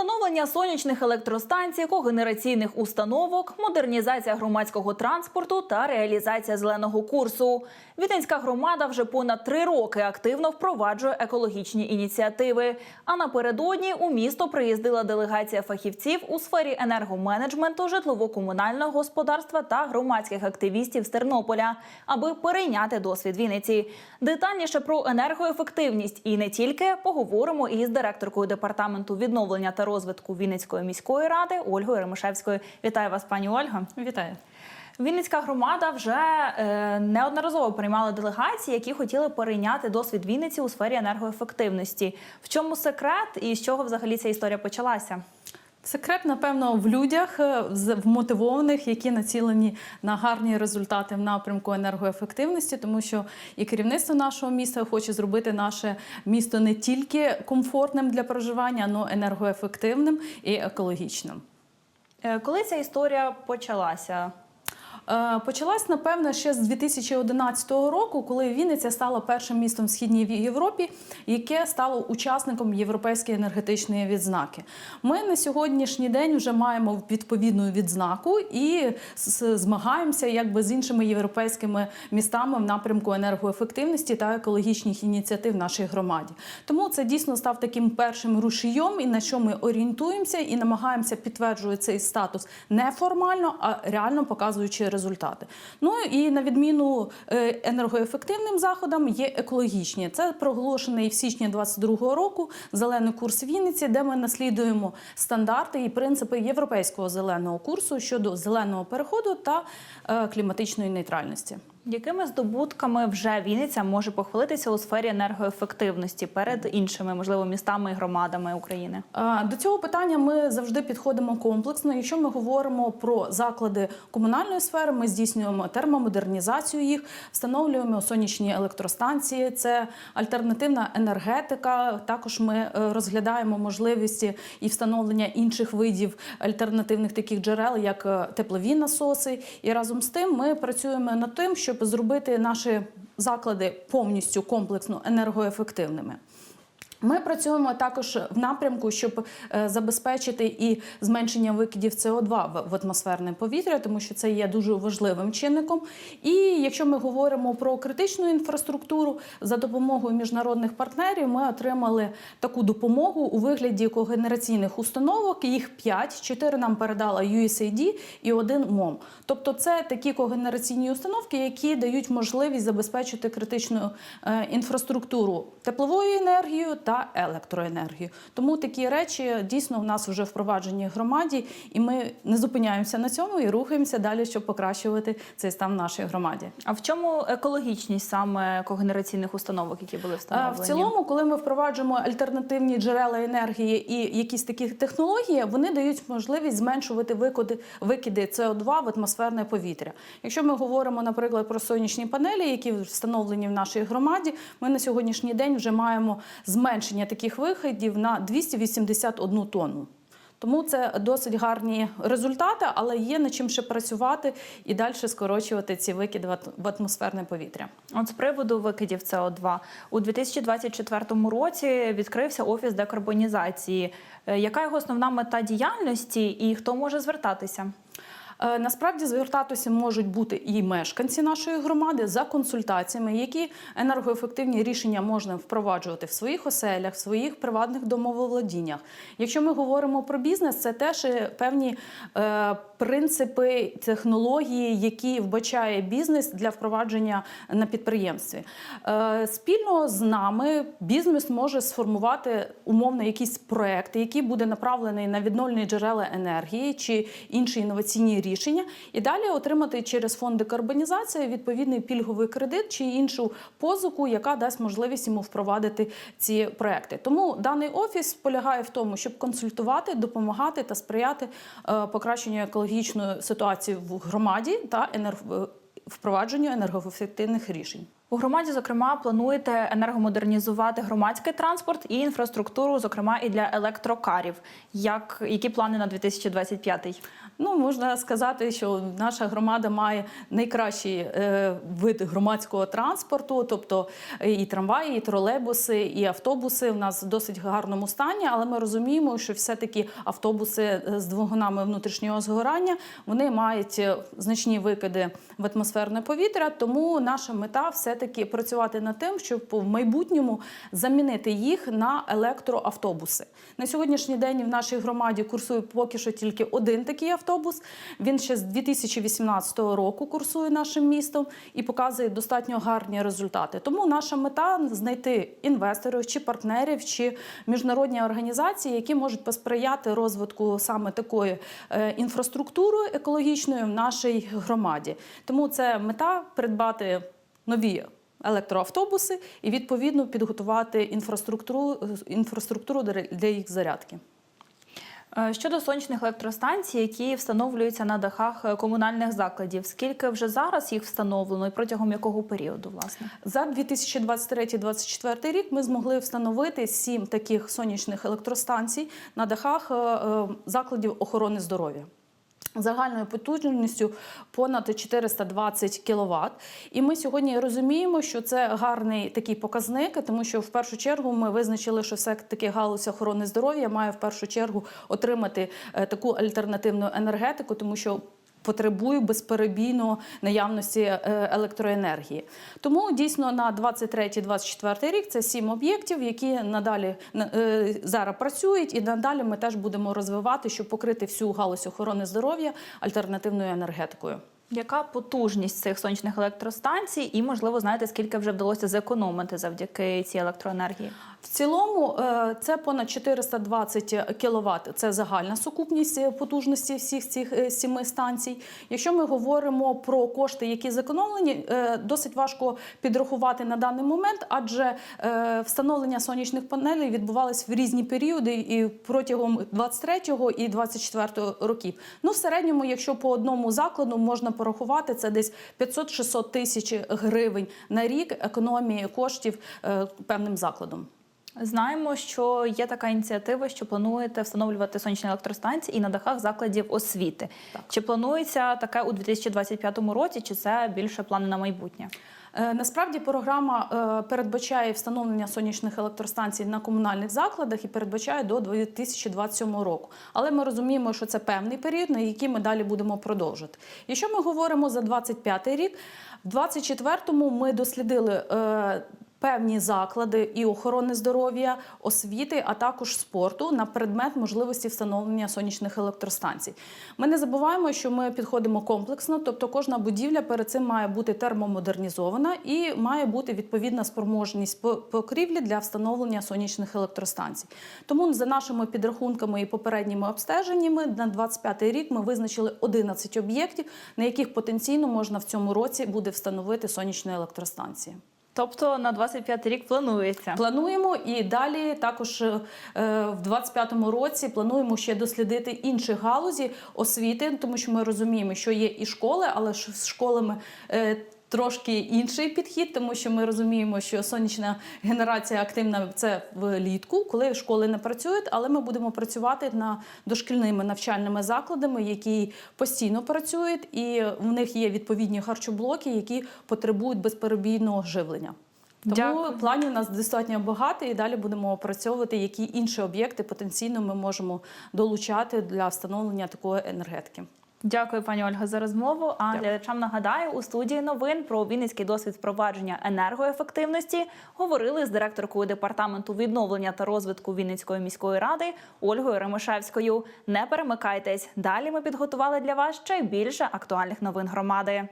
Встановлення сонячних електростанцій, когенераційних установок, модернізація громадського транспорту та реалізація зеленого курсу. Віденська громада вже понад три роки активно впроваджує екологічні ініціативи. А напередодні у місто приїздила делегація фахівців у сфері енергоменеджменту, житлово-комунального господарства та громадських активістів з Тернополя, аби перейняти досвід Вінниці. Детальніше про енергоефективність і не тільки поговоримо із директоркою департаменту відновлення та розвитку Вінницької міської ради Ольгою Ремишевською. Вітаю вас, пані Ольга. Вітаю. Вінницька громада вже е, неодноразово приймала делегації, які хотіли перейняти досвід Вінниці у сфері енергоефективності. В чому секрет і з чого взагалі ця історія почалася? Секрет, напевно, в людях в з- вмотивованих, які націлені на гарні результати в напрямку енергоефективності, тому що і керівництво нашого міста хоче зробити наше місто не тільки комфортним для проживання, але й енергоефективним і екологічним. Е, коли ця історія почалася? Е, Почалась, напевно, ще з 2011 року, коли Вінниця стала першим містом в східній Європі, яке стало учасником європейської енергетичної відзнаки. Ми на сьогоднішній день вже маємо відповідну відзнаку і змагаємося якби з іншими європейськими містами в напрямку енергоефективності та екологічних ініціатив в нашій громаді. Тому це дійсно став таким першим рушієм, і на що ми орієнтуємося і намагаємося підтверджувати цей статус не формально, а реально показуючи результати. Ну і на відміну е, енергоефективним заходам є екологічні. Це проголошений в січні 2022 року зелений курс Вінниці, де ми наслідуємо стандарти і принципи європейського зеленого курсу щодо зеленого переходу та е, кліматичної нейтральності. Якими здобутками вже Вінниця може похвалитися у сфері енергоефективності перед іншими, можливо, містами і громадами України? Е, До цього питання ми завжди підходимо комплексно. Якщо ми говоримо про заклади комунальної сфери, ми здійснюємо термомодернізацію їх, встановлюємо сонячні електростанції. Це альтернативна енергетика. Також ми е, розглядаємо можливості і встановлення інших видів альтернативних таких джерел, як е, теплові насоси. І разом з тим ми працюємо над тим, щоб зробити наші заклади повністю комплексно енергоефективними. Ми працюємо також в напрямку, щоб е, забезпечити і зменшення викидів СО2 в- атмосферне повітря, тому що це є дуже важливим чинником. І якщо ми говоримо про критичну інфраструктуру, за допомогою міжнародних партнерів ми отримали таку допомогу у вигляді когенераційних установок. Їх 5, 4 нам передала USAID і один МОМ. Тобто, це такі когенераційні установки, які дають можливість забезпечити критичну е, інфраструктуру тепловою енергією та електроенергією. Тому такі речі дійсно в нас вже впроваджені в громаді, і ми не зупиняємося на цьому і рухаємося далі, щоб покращувати цей стан в нашій громаді. А в чому екологічність саме когенераційних установок, які були встановлені? В цілому, коли ми впроваджуємо альтернативні джерела енергії і якісь такі технології, вони дають можливість зменшувати викиди, викиди СО2 в атмосферне повітря. Якщо ми говоримо, наприклад, про сонячні панелі, які встановлені в нашій громаді, ми на сьогоднішній день вже маємо зменшення таких викидів на 281 тонну. Тому це досить гарні результати, але є над чим ще працювати і далі скорочувати ці викиди в атмосферне повітря. От з приводу викидів СО2. у 2024 році відкрився офіс декарбонізації. Е, Яка його основна мета діяльності і хто може звертатися? Е, Насправді звертатися можуть бути і мешканці нашої громади за консультаціями, які енергоефективні рішення можна впроваджувати в своїх оселях, в своїх приватних домоволодіннях. Якщо ми говоримо про бізнес, це теж е, певні е, принципи, технології, які вбачає бізнес для впровадження на підприємстві. Спільно з нами бізнес може сформувати умовно якісь проекти, які буде направлений на відновлені джерела енергії чи інші інноваційні рішення, і далі отримати через фонд декарбонізації відповідний пільговий кредит чи іншу позику, яка дасть можливість йому впровадити ці проекти. Тому даний офіс полягає в тому, щоб консультувати, допомагати та сприяти е, покращенню екологічної ситуації в громаді та енерг... впровадженню енергоефективних рішень. У громаді, зокрема, плануєте енергомодернізувати громадський транспорт і інфраструктуру, зокрема і для електрокарів. Як які плани на 2025? Ну, можна сказати, що наша громада має найкращий е, вид громадського транспорту, тобто і трамваї, і тролейбуси, і автобуси в нас в досить гарному стані, але ми розуміємо, що все-таки автобуси з двигунами внутрішнього згорання вони мають е, значні викиди в атмосферне повітря. Тому наша мета все-таки працювати над тим, щоб в майбутньому замінити їх на електроавтобуси. На сьогоднішній день в нашій громаді курсує поки що тільки один такий автобус. Він ще з 2018 року курсує нашим містом і показує достатньо гарні результати. Тому наша мета знайти інвесторів чи партнерів, чи міжнародні організації, які можуть посприяти розвитку саме такої е, інфраструктури екологічної в нашій громаді. Тому це мета придбати нові. Електроавтобуси і відповідно підготувати інфраструктуру інфраструктуру для їх зарядки. Е, Щодо сонячних електростанцій, які встановлюються на дахах е, комунальних закладів, скільки вже зараз їх встановлено і протягом якого періоду, власне? За 2023-2024 рік ми змогли встановити сім таких сонячних електростанцій на дахах е, закладів охорони здоров'я. Загальною потужністю понад 420 кВт. І ми сьогодні розуміємо, що це гарний такий показник, тому що в першу чергу ми визначили, що все таки галузь охорони здоров'я має в першу чергу отримати е, таку альтернативну енергетику, тому що Потребує безперебійно наявності е, електроенергії. Тому дійсно на 23-24 рік це сім об'єктів, які надалі е, зараз працюють, і надалі ми теж будемо розвивати, щоб покрити всю галузь охорони здоров'я альтернативною енергетикою. Яка потужність цих сонячних електростанцій, і можливо знаєте, скільки вже вдалося зекономити завдяки цій електроенергії? В цілому е, це понад 420 кВт. Це загальна сукупність потужності всіх цих е, сіми станцій. Якщо ми говоримо про кошти, які зекономлені, е, досить важко підрахувати на даний момент, адже встановлення сонячних панелей відбувалось в різні періоди і протягом 23-го і 24-го років. Ну, в середньому, якщо по одному закладу можна порахувати, це десь 500-600 тисяч гривень на рік економії коштів певним закладом. Знаємо, що є така ініціатива, що плануєте встановлювати сонячні електростанції і на дахах закладів освіти. Так. Чи планується таке у 2025 році, чи це більше плани на майбутнє? Е, Насправді програма е, передбачає встановлення сонячних електростанцій на комунальних закладах і передбачає до 2027 року. Але ми розуміємо, що це певний період, на який ми далі будемо продовжувати. Якщо ми говоримо за 2025 рік, в 2024-му ми дослідили. Певні заклади і охорони здоров'я, освіти, а також спорту на предмет можливості встановлення сонячних електростанцій. Ми не забуваємо, що ми підходимо комплексно, тобто кожна будівля перед цим має бути термомодернізована і має бути відповідна спроможність по- покрівлі для встановлення сонячних електростанцій. Тому за нашими підрахунками і попередніми обстеженнями на 25 рік ми визначили 11 об'єктів, на яких потенційно можна в цьому році буде встановити сонячні електростанції. Тобто на 25 рік планується. Плануємо і далі також е, в 25-му році плануємо ще дослідити інші галузі освіти, тому що ми розуміємо, що є і школи, але з школами. е, Трошки інший підхід, тому що ми розуміємо, що сонячна генерація активна це влітку, коли школи не працюють, але ми будемо працювати над дошкільними навчальними закладами, які постійно працюють, і в них є відповідні харчоблоки, які потребують безперебійного живлення. Тому Дякую. планів у нас достатньо багато, і далі будемо опрацьовувати, які інші об'єкти потенційно ми можемо долучати для встановлення такої енергетики. Дякую, пані Ольга, за розмову. А Дякую. глядачам нагадаю, у студії новин про Вінницький досвід впровадження енергоефективності говорили з директоркою департаменту відновлення та розвитку Вінницької міської ради Ольгою Ремешевською. Не перемикайтесь. Далі ми підготували для вас ще більше актуальних новин громади.